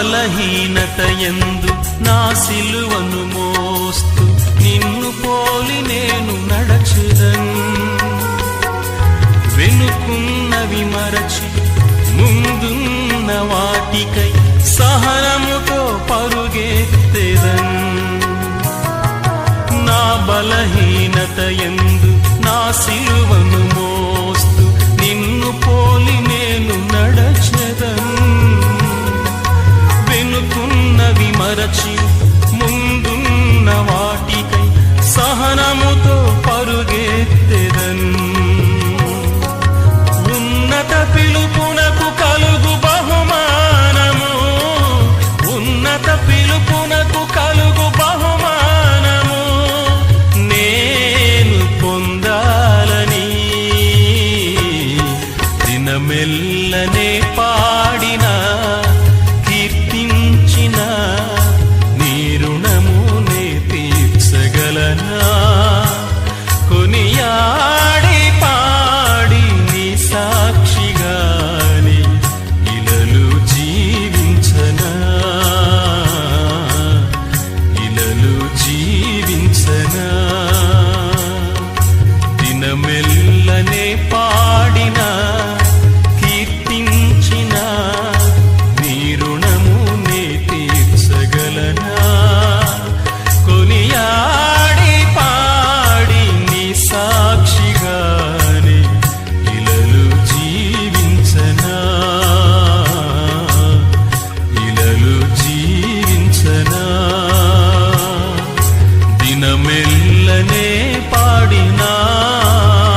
బలహీనత ఎందు నా సిలువను మోస్తు నిన్ను పోలి నేను నడచుదన్. వెనుకున్నవి మరచి ముందున్న వాటికై సహనముతో పరుగెత్తెదన్. నా బలహీనత ఎందు నా సిలువను మోస్తూ వెనుకున్నవి మరచి Sena.